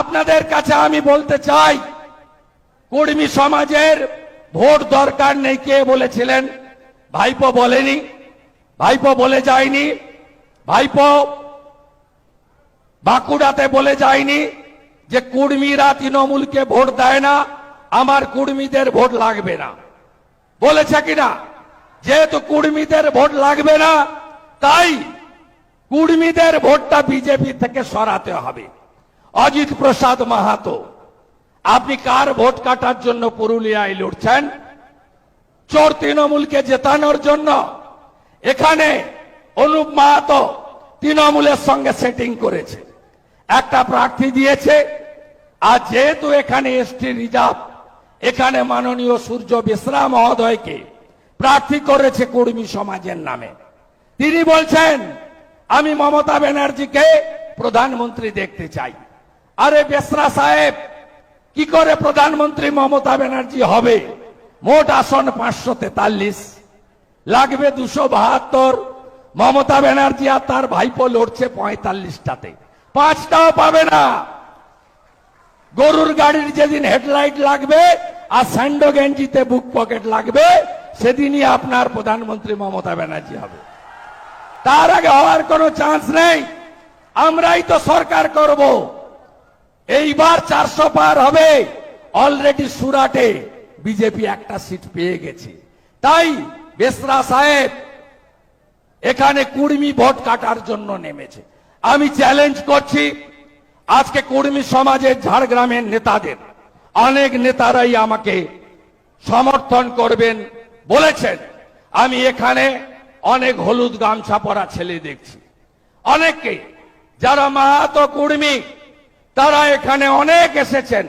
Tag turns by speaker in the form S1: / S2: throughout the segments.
S1: আপনাদের কাছে আমি বলতে চাই, কর্মী সমাজের ভোট দরকার নেই। কে বলেছিলেন? ভাইপো বলেনি, ভাইপো বলে যায়নি, ভাইপো বাঁকুড়াতে বলে যায়নি যে কুর্মীরা তৃণমূলকে ভোট দেয় না, আমার কুর্মীদের ভোট লাগবে না। বলেছে কিনা? যেহেতু কুর্মীদের ভোট লাগবে না, তাই কুর্মীদের ভোটটা বিজেপি থেকে সরাতে হবে। অজিত প্রসাদ মাহাতো, আপনি কার ভোট কাটার জন্য পুরুলিয়ায় লড়ছেন? চোর তৃণমূলকে জেতানোর জন্য এখানে অনুপ মাহাতো তৃণমূলের সঙ্গে সেটিং করেছে। একটা প্রার্থী দিয়েছে, আর যেহেতু এখানে এসটি রিজার্ভ, এখানে মাননীয় সূর্য বিশ্রা মহোদয়কে প্রার্থী করেছে কর্মী সমাজের নামে। তিনি বলছেন, আমি মমতা ব্যানার্জিকে প্রধানমন্ত্রী দেখতে চাই। আরে বেসরা সাহেব, কি করে প্রধানমন্ত্রী মমতা ব্যানার্জি হবে? মোট আসন পাঁচশো তেতাল্লিশ। লাগবে দুশো বাহাত্তর। মমতা ব্যানার্জি আর তার ভাইপো লড়ছে পঁয়তাল্লিশটাতে। পাঁচটাও পাবে না। গরুর গাড়ির যেদিন হেডলাইট লাগবে আর স্যান্ডো গেঞ্জিতে বুক পকেট লাগবে, সেদিনই আপনার প্রধানমন্ত্রী মমতা ব্যানার্জি হবে। তার আগে হওয়ার কোনো চান্স নেই। আমরাই তো সরকার করব। এইবার চারশো পার হবে। অলরেডি সুরাটে বিজেপি একটা সিট পেয়ে গেছে। তাই বেসরা সাহেব, এখানে কুর্মী ভোট কাটার জন্য নেমেছে। আমি চ্যালেঞ্জ করছি, আজকে কুর্মী সমাজের ঝাড়গ্রামের নেতাদের, অনেক নেতারাই আমাকে সমর্থন করবেন বলেছেন। আমি এখানে অনেক হলুদ গামছা পরা ছেলে দেখছি। অনেককে, যারা মাহাতো কুর্মী তারা এখানে অনেক এসেছেন।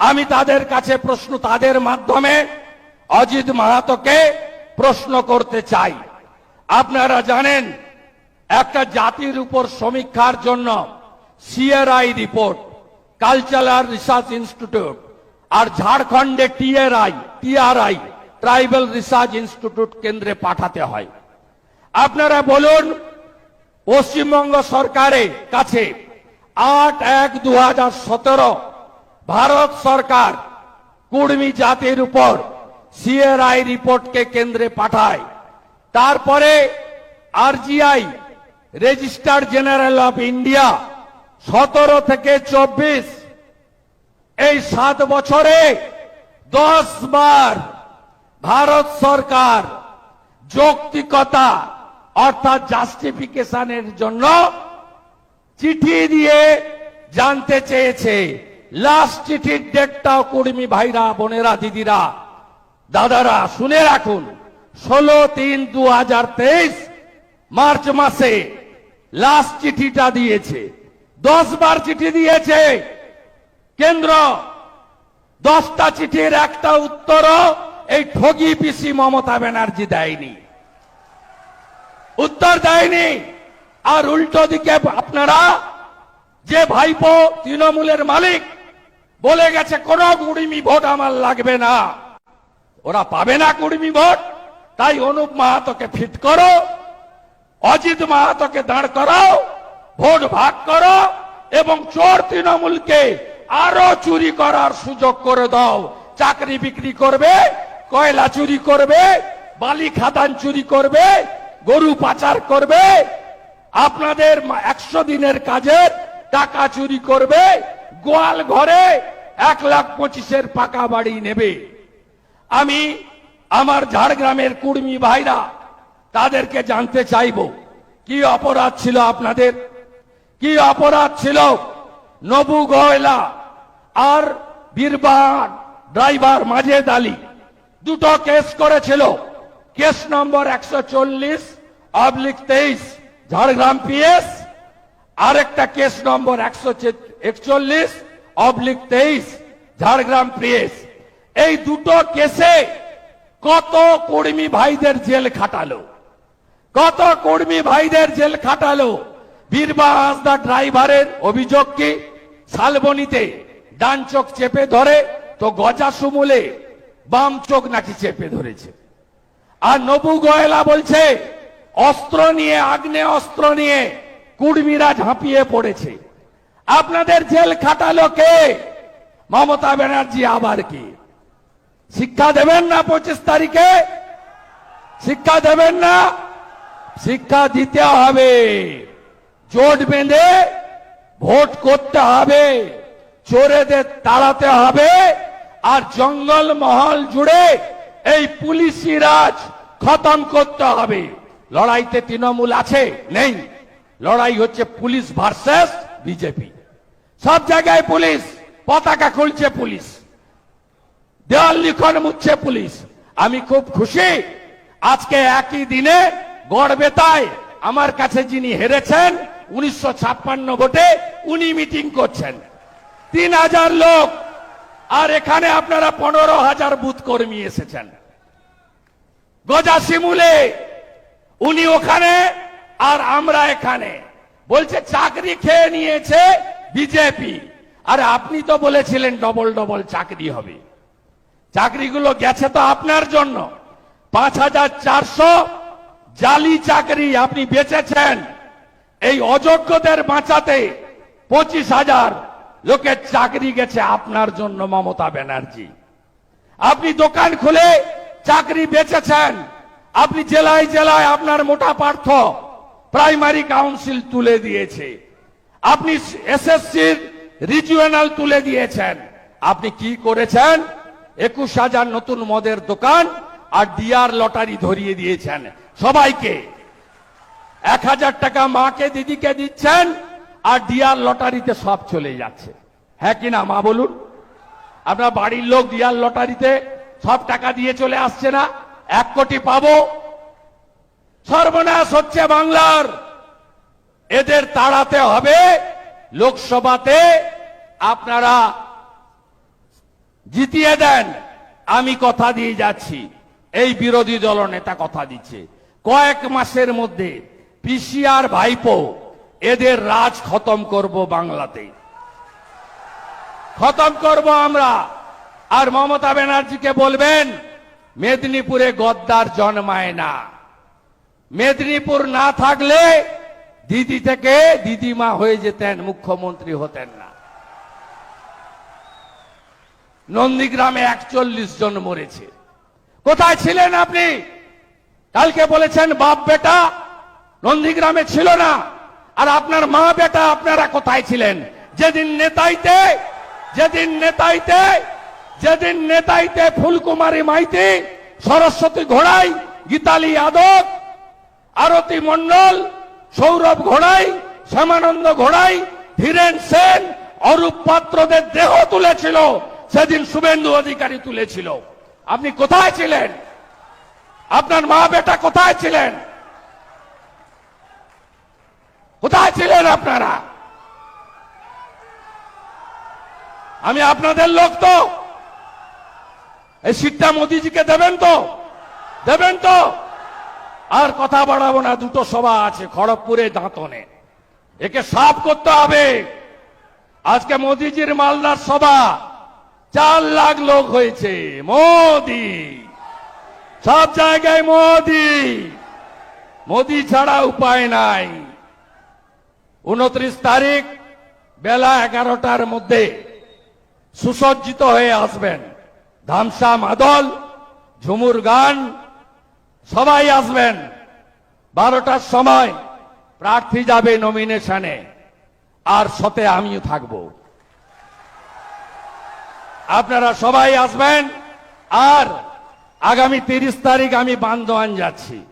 S1: আমি তাদের কাছে প্রশ্ন তাদের মাধ্যমে, অজিত মাহাতোকে প্রশ্ন করতে চাই। আপনারা জানেন, একটা জাতির উপর সমীক্ষার জন্য CRI report, cultural research institute, আর ঝাড়খণ্ডে TRI TRI, tribal research institute কেন্দ্রে পাঠাতে হয়। আপনারা বলুন, পশ্চিমবঙ্গ সরকারের কাছে আট এক দু ভারত সরকার কুর্মী জাতির উপর সিআরআই রিপোর্টকে কেন্দ্রে পাঠায়। তারপরে RGI, registrar general of India, সতেরো থেকে চব্বিশ, এই সাত বছরে দশ বার ভারত সরকার যৌক্তিকতা অর্থাৎ জাস্টিফিকেশনের জন্য চিঠি দিয়ে জানতে চেয়েছে। লাস্ট চিঠির ডেটটাও কর্মী ভাইরা, বোনেরা, দিদিরা। দাদারা, শুনে রাখুন, ষোলো তিন দু হাজার তেইশ মার্চ মাসে লাস্ট চিঠিটা দিয়েছে। দশ বার চিঠি দিয়েছে। কেন্দ্র, দশটা চিঠির একটা উত্তরও এই ঠগি পিসি মমতা ব্যানার্জি দেয়নি। উত্তর দেয়নি। আর উল্টো দিকে আপনারা যে ভাইপো তৃণমূলের মালিক বলে গেছে, কোন কুড়িমি ভোট আমার লাগবে না। ওরা পাবে না কুড়িমি ভোট। তাই অনুপ মাহাতোকে ফিট করো, অজিত মাহাতোকে দাঁড় করাও, ভোট ভাগ করো, এবং চোর তৃণমূলকে আরও চুরি করার সুযোগ করে দাও। চাকরি বিক্রি করবে, কয়লা চুরি করবে, বালি খাদান চুরি করবে, গরু পাচার করবে আপনাদের একশো দিনের কাজের টাকা চুরি করবে, গোয়াল ঘরে এক লাখ পঁচিশের পাকা বাড়ি নেবে। আমি আমার ঝাড়গ্রামের কুর্মী ভাইরা তাদেরকে জানতে চাইব, কি অপরাধ ছিল আপনাদের? কি অপরাধ ছিল? নবু গয়লা আর বীরবান ড্রাইভার মাজেদ আলী দুটো কেস করেছিল। কেস নম্বর একশো চল্লিশ, অবলিক তেইশ। ঝাড়গ্রাম পিএস, আরেকটা কেস নম্বর একশো একচল্লিশ অবলিক তেইশ, ঝাড়গ্রাম পিএস। এই দুটো কেসে কত কর্মী ভাইদের জেল খাটালো? কত কর্মী ভাইদের জেল খাটালো? বীরবা হাসদা ড্রাইভারের অভিযোগ কি? শালবনিতে ডান চোখ চেপে ধরে, তো গজা সুমুলে বাম চোখ নাকি চেপে ধরেছে। আর নবু গয়লা বলছে অস্ত্র নিয়ে, আগ্নে অস্ত্র নিয়ে কুর্মীরা ঝাঁপিয়ে পড়েছে। আপনাদের জেল খাটালো কে? মমতা ব্যানার্জি আবার কি? শিক্ষা দেবেন না পঁচিশ তারিখে? শিক্ষা দেবেন না? শিক্ষা দিতে হবে। জোট বেঁধে ভোট করতে হবে। চোরেদের তাড়াতে হবে। আর জঙ্গল মহল জুড়ে এই পুলিশি রাজ খতম করতে হবে। লড়াইতে তৃণমূল আছে? নেই। লড়াই হচ্ছে পুলিশ ভার্সেস বিজেপি। সব জায়গায় পুলিশ, পতাকা খুলছে পুলিশ। দেওয়াল লিখন মুচ্ছে পুলিশ। আমি খুব খুশি, আজকে একই দিনে গড়বেতায় আমার কাছে যিনি হেরেছেন, উনিশশো ছাপ্পান্ন ভোটে উনি মিটিং করছেন। তিন হাজার লোক, আর এখানে আপনারা পনেরো হাজার বুথ কর্মী এসেছেন। গজা শিমুলে উনি ওখানে আর আমরা এখানে। বলছে, চাকরি খেয়ে নিয়েছে বিজেপি। আর, আপনি তো বলেছিলেন ডবল ডবল চাকরি হবে। চাকরিগুলো গেছে তো আপনার জন্য। পাঁচ হাজার চারশো জালি চাকরি আপনি বেচেছেন। এই অযোগ্যদের বাঁচাতে পঁচিশ হাজার লোকের চাকরি গেছে আপনার জন্য মমতা ব্যানার্জি। আপনি দোকান খুলে চাকরি বেচেছেন। আপনি জেলায় জেলায় আপনার মোটা পার্থ প্রাইমারি কাউন্সিল তুলে দিয়েছে। আপনি এসএসসির রিজিওনাল তুলে দিয়েছেন। আপনি কি করেছেন? একুশ হাজার নতুন মদের দোকান আর ডিআর লটারি ধরিয়ে দিয়েছেন। সবাইকে এক হাজার টাকা মাকে, দিদিকে দিচ্ছেন আর ডিআর লটারিতে সব চলে যাচ্ছে। হ্যাঁ কিনা মা বলুন? আপনার বাড়ির লোক ডিআর লটারিতে সব টাকা দিয়ে চলে আসছে না? এক কোটি পাবো। সর্বনাশ হচ্ছে বাংলার। এদের তাড়াতে হবে লোকসভাতে। আপনারা জিতিয়ে দেন। আমি কথা দিয়ে যাচ্ছি। এই বিরোধী দল নেতা কথা দিচ্ছে। কয়েক মাসের মধ্যে পিসিআর ভাইপো এদের রাজ খতম করব বাংলাতে। খতম করব আমরা। আর মমতা ব্যানার্জিকে বলবেন মেদিনীপুরে গদ্দার জন্মায় না। মেদিনীপুর না থাকলে দিদি থেকে দিদিমা হয়ে যেতেন, মুখ্যমন্ত্রী হতেন না। নন্দীগ্রামে একচল্লিশ জন মরেছে। কোথায় ছিলেন আপনি? কালকে বলেছেন, বাপ বেটা নন্দীগ্রামে ছিল না। আর আপনার মা বেটা, আপনারা কোথায় ছিলেন? যেদিন নেতাইতে যেদিন নেতাইতে যেদিন নেতাইতে ফুলকুমারী মাইতি, সরস্বতী ঘোড়াই, গীতালি যাদব আরতি মন্ডল সৌরভ ঘোড়াই, শ্যামানন্দ ঘোড়াই, ধীরেন সেন, অরূপ পাত্রদের দেহ তুলেছিল, সেদিন শুভেন্দু অধিকারী তুলেছিল। আপনি কোথায় ছিলেন? আপনার মা বেটা কোথায় ছিলেন? কোথায় ছিলেন আপনারা? আমি আপনাদের লোক তো। এই সিটটা মোদিজিকে দেবেন তো? দেবেন তো? আর কথা বাড়াবো না, দুটো সভা আছে খড়গপুরে দাঁতনে। একে সাফ করতে হবে। আজকে মোদিজির মালদার সভা, চার লাখ লোক হয়েছে। মোদি! সব জায়গায় মোদি! মোদি ছাড়া উপায় নাই। উনত্রিশ তারিখ বেলা এগারোটার মধ্যে সুসজ্জিত হয়ে আসবেন। ধামসা মাদল, ঝুমুর গান, সবাই আসবেন। বারোটার সময় প্রার্থী যাবে নমিনেশনে আর সতে আমিও থাকব। আপনারা সবাই আসবেন। আর আগামী তিরিশ তারিখ আমি বান্দোয়ান যাচ্ছি।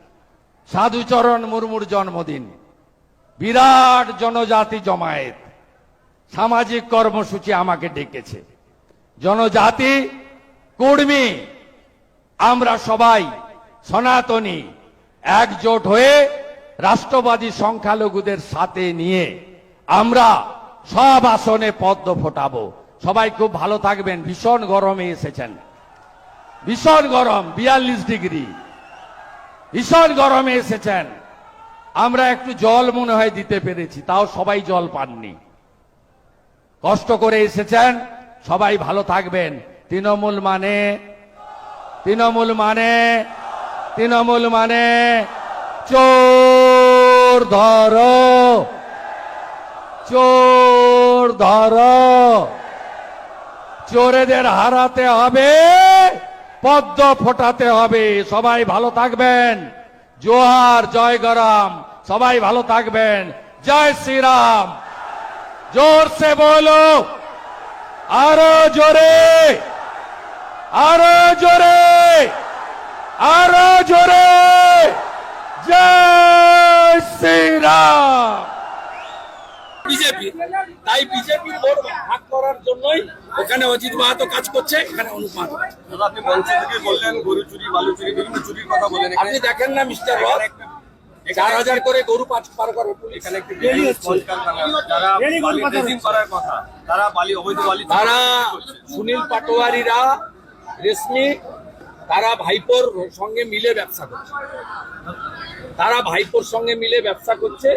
S1: সাধুচরণ মুর্মুর জন্মদিন। বিরাট জনজাতি জমায়েত। সামাজিক কর্মসূচি আমাকে ডেকেছে। জনজাতি কর্মী, আমরা সবাই সনাতনী, একজোট হয়ে রাষ্ট্রবাদী সংখ্যালঘুদের সাথে নিয়ে আমরা সব আসনে পদ্ম ফোটাবো। সবাই খুব ভালো থাকবেন। ভীষণ গরমে এসেছেন। ভীষণ গরম, বিয়াল্লিশ ডিগ্রি। ভীষণ গরমে এসেছেন। আমরা একটু জল মনে হয় দিতে পেরেছি, তাও সবাই জল পাননি। কষ্ট করে এসেছেন, সবাই ভালো থাকবেন। তৃণমূল মানে? তৃণমূল মানে? তৃণমূল মানে? চোর ধরো। চোর
S2: ধর। চোরেদের হারাতে হবে, পদ্ম ফোটাতে হবে। সবাই ভালো থাকবেন। জোহার জয় গরম। সবাই ভালো থাকবেন। জয় শ্রীরাম। জোর সে বলো। আরও জোরে। আরও জোরে আরও জোরে। জয় শ্রীরাম।
S1: বিজেপি তাই বিজেপির ভোট ভাগ করার জন্যই ওখানে অজিত মাহাতো কাজ করছে এখানে অনুপ মাহাতো।
S3: আপনি মঞ্চ থেকে বললেন গরু চুরি বালু চুরি বিভিন্ন চুরির কথা বলেন।
S1: আপনি দেখেন না মিস্টার রক চার হাজার করে গরু পাঁচ পার করে
S3: এখানে একটি বিড়ি স্পঞ্জ কারখানা যারা করার কথা তারা বালি অবৈধ বালি
S1: তারা সুনীল পাটোয়ারিরা রেশমি, তারা ভাইপোর সঙ্গে মিলে ব্যবসা করছে। তারা ভাইপোর সঙ্গে মিলে ব্যবসা করছে।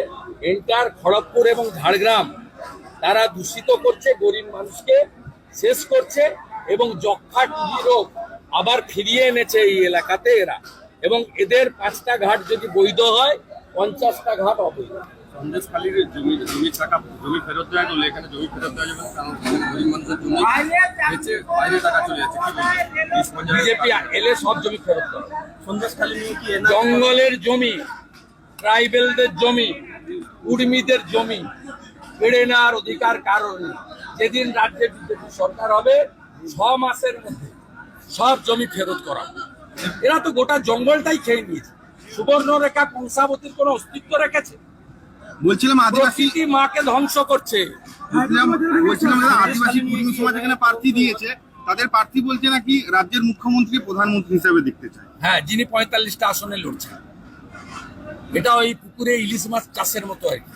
S1: এন্টার খড়গপুর এবং ঝাড়গ্রাম, তারা দূষিত করছে, গরিব মানুষকে শেষ করছে এবং যক্ষা টিবি রোগ আবার ফিরিয়ে এনেছে এই এলাকাতে এরা। এবং এদের পাঁচটা ঘাট যদি বৈধ হয়, পঞ্চাশটা ঘাট অবৈধ।
S3: সন্দেশখালীর জমি জমি টাকা জমি ফেরত দেওয়া গেলে এখানে জমি ফেরত দেওয়া যাবে কারণ গরিব মানুষের জমি বেচে বাইরে টাকা চলে যাচ্ছে কি বলবেন এই স্পঞ্জের
S1: বিজেপি এলে সব জমি ফেরত দেবে।
S3: সন্দেশখালী নিয়ে কি
S1: জঙ্গলের জমি ট্রাইবেলদের জমি উর্মিদের জমি কেড়ে নেওয়ার অধিকার কারণ যেদিন রাজ্যে বিজেপি সরকার হবে ছ মাসের মধ্যে সব জমি ফেরত করা এরা তো গোটা জঙ্গলটাই খেয়ে নিয়েছে। সুবর্ণরেখা কংসাবতীর কোনো অস্তিত্ব রেখেছে?
S4: বলছিলাম আদিবাসী
S1: মাকে ধ্বংস করছে
S4: বলছিলাম আদিবাসী কুর্মী সমাজ এখানে প্রার্থী দিয়েছে তাদের প্রার্থী বলছে নাকি রাজ্যের মুখ্যমন্ত্রী প্রধানমন্ত্রী হিসাবে দেখতে চায়
S1: হ্যাঁ যিনি পঁয়তাল্লিশটা আসনে লড়ছেন এটা ওই পুকুরে ইলিশ মাছ চাষের মতো আর
S3: কি